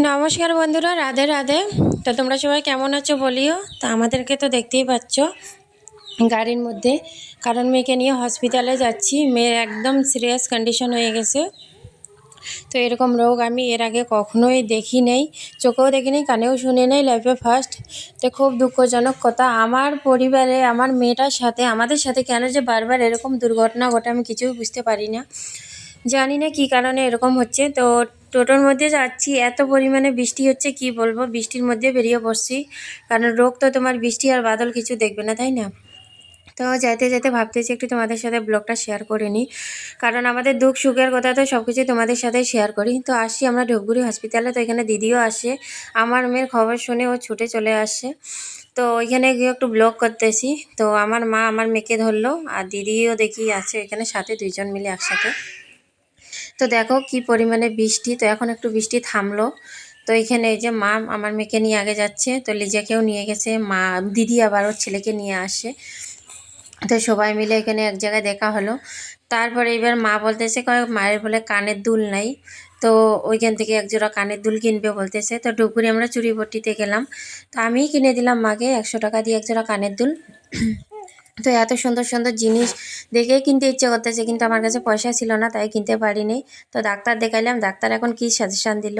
নমস্কার বন্ধুরা, রাধে রাধে। তো তোমরা সবাই কেমন আছো বলিও? তো আমাদেরকে তো দেখতেই পাচ্ছ গাড়ির মধ্যে। কারণ মেয়েকে নিয়ে হসপিটালে যাচ্ছি। মেয়ের একদম সিরিয়াস কন্ডিশন হয়ে গেছে। তো এরকম রোগ আমি এর আগে কখনোই দেখি নেই। চোখেও দেখিনি, কানেও শুনে নেই লাইফে ফার্স্ট তো খুব দুঃখজনক কথা। আমার পরিবারে, আমার মেয়েটার সাথে, আমাদের সাথে কেন যে বারবার এরকম দুর্ঘটনা ঘটে আমি কিছুই বুঝতে পারি না। জানি না কী কারণে এরকম হচ্ছে। তো টোটোর মধ্যে যাচ্ছি, এত পরিমাণে বৃষ্টি হচ্ছে, কি বলব? বৃষ্টির মধ্যে বেরিয়ে পড়ছি। কারণ রোগ তো তোমার বৃষ্টি আর বাদল কিছু দেখবে না, তাই না? তো যাইতে যেতে ভাবতেছি একটু তোমাদের সাথে ব্লগটা শেয়ার করে নিই। কারণ আমাদের দুঃখ সুখের কথা তো সব কিছু তোমাদের সাথে শেয়ার করি। তো আসি আমরা ধূপগুড়ি হসপিটালে তো এখানে দিদিও আসে। আমার মেয়ের খবর শুনে ও ছুটে চলে আসে। তো ওইখানে গিয়ে একটু ব্লগ করতেছি। তো আমার মা আমার মেয়েকে ধরলো, আর দিদিও দেখি আছে, এখানে সাথে দুইজন মিলে একসাথে। তো দেখো কি পরিমাণে বৃষ্টি। তো এখন একটু বৃষ্টি থামলো। তো এখানে এই যে মা আমার মেয়েকে নিয়ে আগে যাচ্ছে। তো লিজাকেও নিয়ে গেছে। মা, দিদি আবার ওর ছেলেকে নিয়ে আসে। তো সবাই মিলে এখানে এক জায়গায় দেখা হলো। তারপরে এবার মা বলতেছে কয়েক মায়ের বলে কানের দুল নাই। তো ওইখান থেকে একজোড়া কানের দুল কিনবে বলতেছে। তো ডুপুরে আমরা চুরিপট্টিতে গেলাম। তো আমিই কিনে দিলাম মাকে একশো টাকা দিয়ে একজোড়া কানের দুল। তো এত সুন্দর সুন্দর জিনিস দেখেই কিনতে ইচ্ছে করতেছে, কিন্তু আমার কাছে পয়সা ছিল না, তাই কিনতে পারিনি। তো ডাক্তার দেখাইলাম, ডাক্তার এখন কি সাজেশান দিল?